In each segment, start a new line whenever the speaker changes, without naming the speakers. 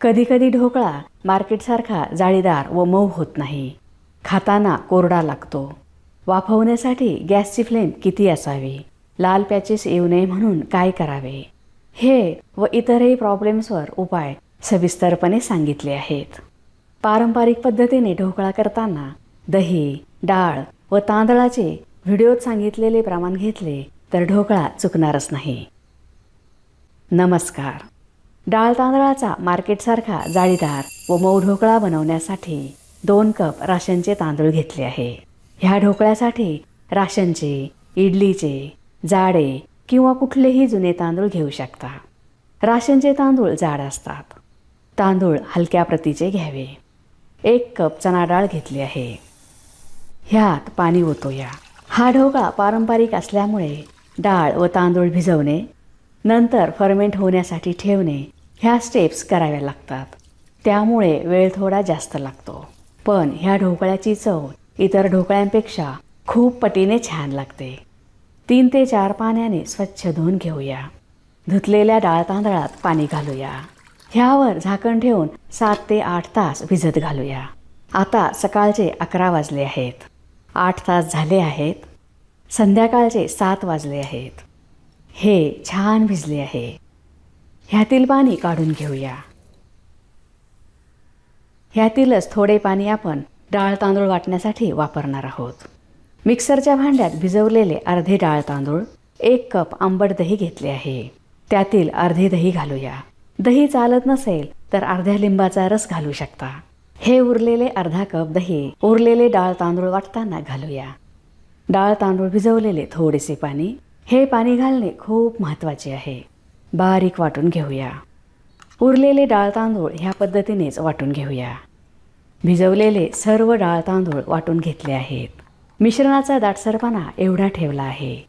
कधीकधी ढोकळा मार्केटसारखा जाळीदार व मऊ होत नाही. खाताना कोरडा लागतो. वाफवण्यासाठी गॅसची फ्लेम किती असावी? लाल पॅचेस येऊ नये म्हणून काय करावे? हे व इतरही प्रॉब्लेम्सवर उपाय सविस्तरपणे सांगितले आहेत. पारंपरिक पद्धतीने ढोकळा करताना दही डाळ व तांदळाचे व्हिडिओत सांगितलेले प्रमाण घेतले तर ढोकळा चुकणारच नाही. नमस्कार. डाळ तांदळाचा मार्केटसारखा जाळीदार व मऊ ढोकळा बनवण्यासाठी दोन कप राशनचे तांदूळ घेतले आहे. ह्या ढोकळ्यासाठी राशनचे इडलीचे जाडे किंवा कुठलेही जुने तांदूळ घेऊ शकता. राशनचे तांदूळ जाड असतात. तांदूळ हलक्या प्रतीचे घ्यावे. एक कप चणा डाळ घेतली आहे. ह्यात पाणी ओतूया. हा ढोकळा पारंपरिक असल्यामुळे डाळ व तांदूळ भिजवणे नंतर फर्मेंट होण्यासाठी ठेवणे ह्या स्टेप्स कराव्या लागतात. त्यामुळे वेळ थोडा जास्त लागतो. पण ह्या ढोकळ्याची चव इतर ढोकळ्यांपेक्षा खूप पटीने छान लागते. तीन ते चार पाण्याने स्वच्छ धुवून घेऊया. धुतलेल्या डाळ तांदळात पाणी घालूया. ह्यावर झाकण ठेवून सात ते आठ तास भिजत घालूया. आता सकाळचे अकरा वाजले आहेत. आठ तास झाले आहेत. संध्याकाळचे सात वाजले आहेत. हे छान भिजले आहे. ह्यातील पाणी काढून घेऊया. ह्यातीलच थोडे पाणी आपण डाळ तांदूळ वाटण्यासाठी वापरणार आहोत. मिक्सरच्या भांड्यात भिजवलेले अर्धे डाळ तांदूळ एक कप आंबट दही घेतले आहे. त्यातील अर्धे दही घालूया. दही चालत नसेल तर अर्ध्या लिंबाचा रस घालू शकता. हे उरलेले अर्धा कप दही उरलेले डाळ तांदूळ वाटताना घालूया. डाळ तांदूळ भिजवलेले थोडेसे पाणी हे पाणी घालणे खूप महत्त्वाचे आहे. बारीक वाटून घेऊया. उरलेले डाळ तांदूळ ह्या पद्धतीनेच वाटून घेऊया. भिजवलेले सर्व डाळ तांदूळ वाटून घेतले आहेत. मिश्रणाचा दाटसरपणा एवढा ठेवला आहे.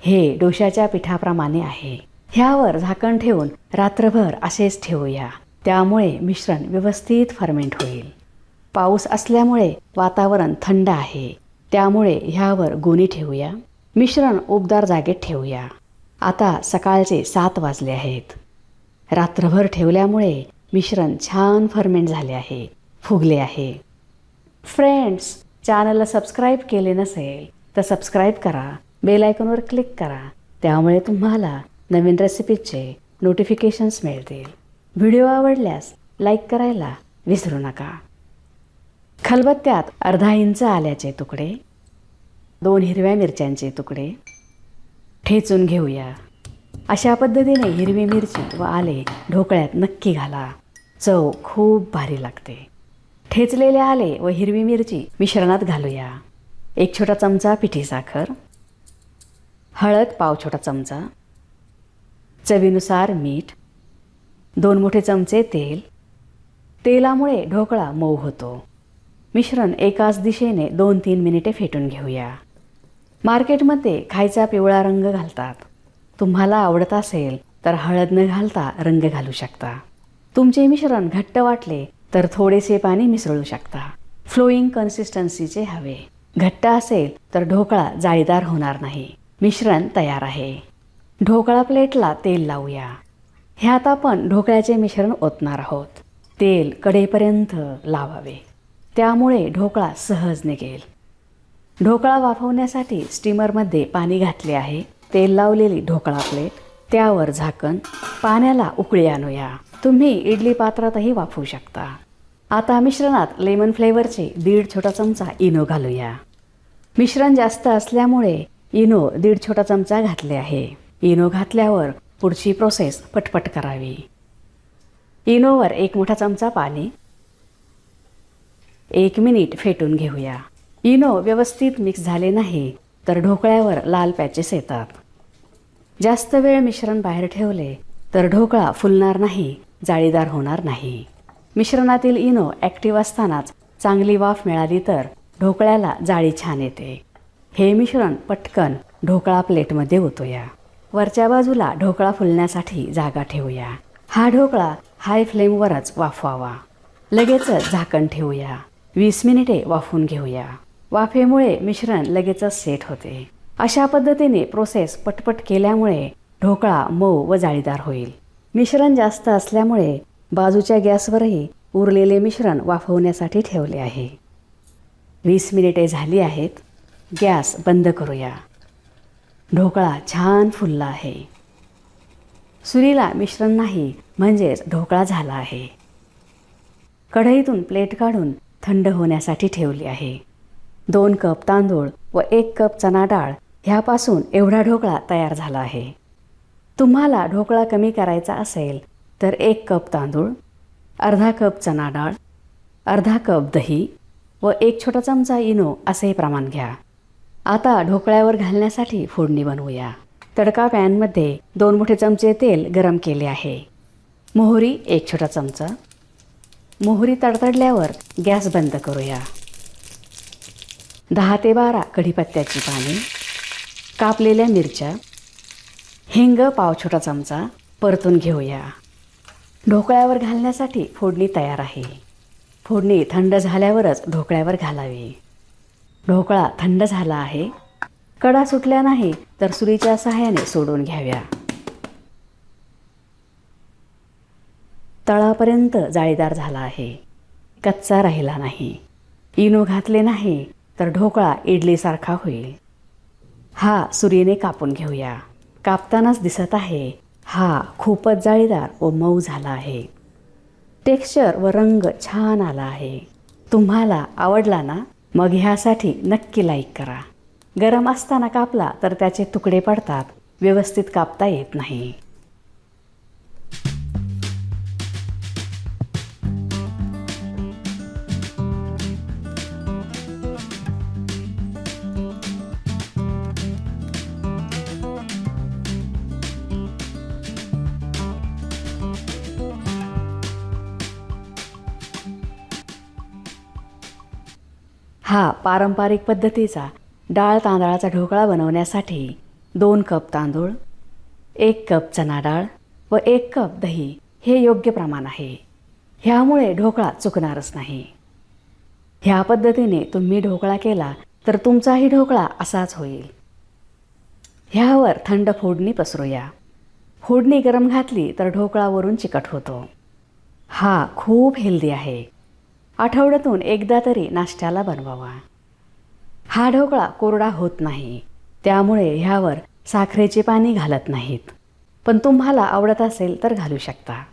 हे डोशाच्या पिठाप्रमाणे आहे. ह्यावर झाकण ठेवून रात्रभर असेच ठेवूया. त्यामुळे मिश्रण व्यवस्थित फर्मेंट होईल. पाऊस असल्यामुळे वातावरण थंड आहे. त्यामुळे ह्यावर गोणी ठेवूया. मिश्रण उबदार जागेत ठेवूया. आता सकाळचे सात वाजले आहेत. रात्रभर ठेवल्यामुळे मिश्रण छान फर्मेंट झाले आहे फुगले आहे. फ्रेंड्स चॅनलला सबस्क्राईब केले नसेल तर सबस्क्राईब करा बेल आयकॉनवर क्लिक करा त्यामुळे तुम्हाला नवीन रेसिपीचे नोटिफिकेशन्स मिळतील. व्हिडिओ आवडल्यास लाईक करायला विसरू नका. खलबत्त्यात अर्धा इंच आल्याचे तुकडे दोन हिरव्या मिरच्यांचे तुकडे ठेचून घेऊया. अशा पद्धतीने हिरवी मिरची व आले ढोकळ्यात नक्की घाला. चव खूप भारी लागते. ठेचलेले आले व हिरवी मिरची मिश्रणात घालूया. एक छोटा चमचा पिठी साखर. हळद पाव छोटा चमचा. चवीनुसार मीठ. दोन मोठे चमचे तेल. तेलामुळे ढोकळा मऊ होतो. मिश्रण एकाच दिशेने दोन तीन मिनिटे फेटून घेऊया. मार्केटमध्ये खायचा पिवळा रंग घालतात. तुम्हाला आवडत असेल तर हळद न घालता रंग घालू शकता. तुमचे मिश्रण घट्ट वाटले तर थोडेसे पाणी मिसळू शकता. फ्लोईंग कन्सिस्टन्सीचे हवे. घट्ट असेल तर ढोकळा जाळीदार होणार नाही. मिश्रण तयार आहे. ढोकळा प्लेटला तेल लावूया. ह्यात आपण ढोकळ्याचे मिश्रण ओतणार आहोत. तेल कडेपर्यंत लावावे. त्यामुळे ढोकळा सहज निघेल. ढोकळा वाफवण्यासाठी स्टीमरमध्ये पाणी घातले आहे. तेल लावलेली ढोकळा प्लेट त्यावर झाकण पाण्याला उकळी आणूया. तुम्ही इडली पात्रातही वाफवू शकता. आता मिश्रणात लेमन फ्लेवरचे दीड छोटा चमचा इनो घालूया. मिश्रण जास्त असल्यामुळे इनो दीड छोटा चमचा घातले आहे. इनो घातल्यावर पुढची प्रोसेस पटपट करावी. इनोवर एक मोठा चमचा पाणी एक मिनिट फेटून घेऊया. इनो व्यवस्थित मिक्स झाले नाही तर ढोकळ्यावर लाल पॅचेस येतात. जास्त वेळ मिश्रण बाहेर ठेवले तर ढोकळा फुलणार नाही जाळीदार होणार नाही. मिश्रणातील इनो ॲक्टिव्ह असतानाच चांगली वाफ मिळाली तर ढोकळ्याला जाळी छान येते. हे मिश्रण पटकन ढोकळा प्लेटमध्ये ओतूया. वरच्या बाजूला ढोकळा फुलण्यासाठी जागा ठेवूया. हा ढोकळा हाय फ्लेमवरच वाफवावा. लगेचच झाकण ठेवूया. वीस मिनिटे वाफून घेऊया. वाफेमुळे मिश्रण लगेचच सेट होते. अशा पद्धतीने प्रोसेस पटपट केल्यामुळे ढोकळा मऊ व जाळीदार होईल. मिश्रण जास्त असल्यामुळे बाजूच्या गॅसवरही उरलेले मिश्रण वाफवण्यासाठी ठेवले आहे. वीस मिनिटे झाली आहेत. गॅस बंद करूया. ढोकळा छान फुलला आहे. सुरीला मिश्रण नाही म्हणजेच ढोकळा झाला आहे. कढईतून प्लेट काढून थंड होण्यासाठी ठेवली आहे. दोन कप तांदूळ व एक कप चणा डाळ ह्यापासून एवढा ढोकळा तयार झाला आहे. तुम्हाला ढोकळा कमी करायचा असेल तर एक कप तांदूळ अर्धा कप चणा डाळ अर्धा कप दही व एक छोटा चमचा इनो असे प्रमाण घ्या. आता ढोकळ्यावर घालण्यासाठी फोडणी बनवूया. तडका पॅनमध्ये दोन मोठे चमचे तेल गरम केले आहे. मोहरी एक छोटा चमचा. मोहरी तडतडल्यावर गॅस बंद करूया. दहा ते बारा कढीपत्त्याची पाने कापलेल्या मिरच्या हिंग पाव छोटा चमचा परतून घेऊया. ढोकळ्यावर घालण्यासाठी फोडणी तयार आहे. फोडणी थंड झाल्यावरच ढोकळ्यावर घालावी. ढोकळा थंड झाला आहे. कडा सुटल्या नाही तर सुरीच्या सहाय्याने सोडून घ्याव्या. तळापर्यंत जाळीदार झाला आहे. कच्चा राहिला नाही. इनो घातले नाही. तर ढोकळा इडलीसारखा होईल. हा सूर्यने कापून घेऊया. कापतानाच दिसत आहे. हा खूपच जाळीदार व मऊ झाला आहे. टेक्स्चर व रंग छान आला आहे. तुम्हाला आवडला ना? मग ह्यासाठी नक्की लाईक करा. गरम असताना कापला तर त्याचे तुकडे पडतात. व्यवस्थित कापता येत नाही. हा पारंपरिक पद्धतीचा डाळ तांदळाचा ढोकळा बनवण्यासाठी दोन कप तांदूळ एक कप चना डाळ व एक कप दही हे योग्य प्रमाण आहे. ह्यामुळे ढोकळा चुकणारच नाही. ह्या पद्धतीने तुम्ही ढोकळा केला तर तुमचाही ढोकळा असाच होईल. ह्यावर थंड फोडणी पसरूया. फोडणी गरम घातली तर ढोकळा वरून चिकट होतो. हा खूप हेल्दी आहे. आठवड्यातून एकदा तरी नाश्त्याला बनवावा. हा ढोकळा कोरडा होत नाही. त्यामुळे ह्यावर साखरेचे पाणी घालत नाहीत. पण तुम्हाला आवडत असेल तर घालू शकता.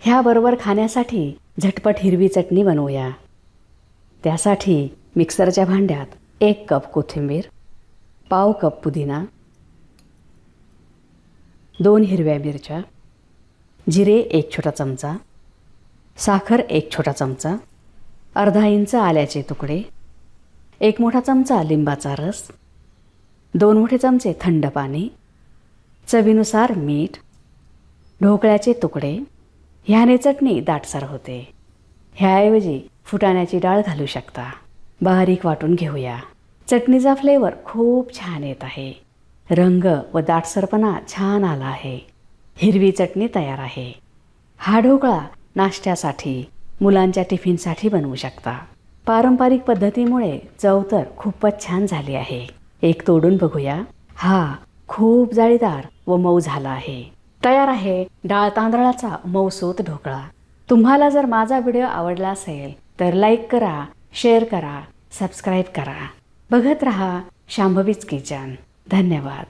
ह्याबरोबर खाण्यासाठी झटपट हिरवी चटणी बनवूया. त्यासाठी मिक्सरच्या भांड्यात एक कप कोथिंबीर पाव कप पुदिना दोन हिरव्या मिरच्या जिरे एक छोटा चमचा साखर एक छोटा चमचा अर्धा इंच आल्याचे तुकडे एक मोठा चमचा लिंबाचा रस दोन मोठे चमचे थंड पाणी चवीनुसार मीठ ढोकळ्याचे तुकडे ह्याने चटणी दाटसर होते. ह्याऐवजी फुटाण्याची डाळ घालू शकता. बारीक वाटून घेऊया. चटणीचा फ्लेवर खूप छान येत आहे. रंग व दाटसरपणा छान आला आहे. हिरवी चटणी तयार आहे. हा ढोकळा नाश्त्यासाठी मुलांच्या टिफिनसाठी बनवू शकता. पारंपरिक पद्धतीमुळे चव तर खूपच छान झाली आहे. एक तोडून बघूया. हा खूप जाळीदार व मऊ झाला आहे. तयार आहे डाळ तांदळाचा मऊसूत ढोकळा. तुम्हाला जर माझा व्हिडिओ आवडला असेल तर लाईक करा शेअर करा सबस्क्राईब करा. बघत रहा शांभवीच किचन. धन्यवाद.